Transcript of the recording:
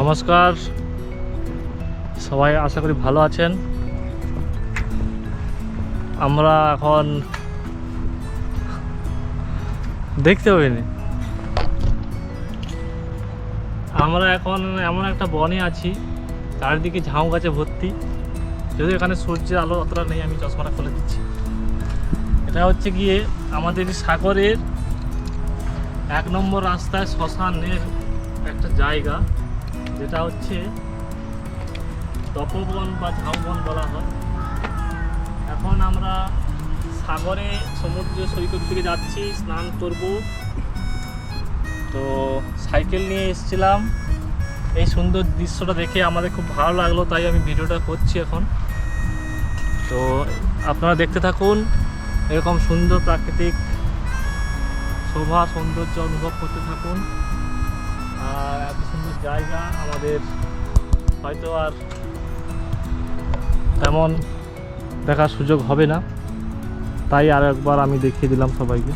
নমস্কার। সবাই আশা করি ভালো আছেন। আমরা এখন দেখতে পাইনি। আমরা এখন এমন একটা বনে আছি, চারিদিকে ঝাউ গাছে ভর্তি। যদি এখানে সূর্যের আলো অতটা নেই, আমি চশমাটা খুলে দিচ্ছি। এটা হচ্ছে গিয়ে আমাদের সাগরের এক নম্বর রাস্তায় শ্মশানের একটা জায়গা। যেটা হচ্ছে তপবন বা ঝাউবন বলা হয়। এখন আমরা সাগরে সমুদ্র সৈকত থেকে যাচ্ছি, স্নান করব। তো সাইকেল নিয়ে এসেছিলাম। এই সুন্দর দৃশ্যটা দেখে আমাদের খুব ভালো লাগল, তাই আমি ভিডিওটা করছি এখন। তো আপনারা দেখতে থাকুন, এরকম সুন্দর প্রাকৃতিক শোভা, সৌন্দর্য অনুভব করতে থাকুন। আর এত সুন্দর জায়গা আমাদের হয়তো আর তেমন দেখার সুযোগ হবে না। তাই আর একবার আমি দেখিয়ে দিলাম সবাইকে।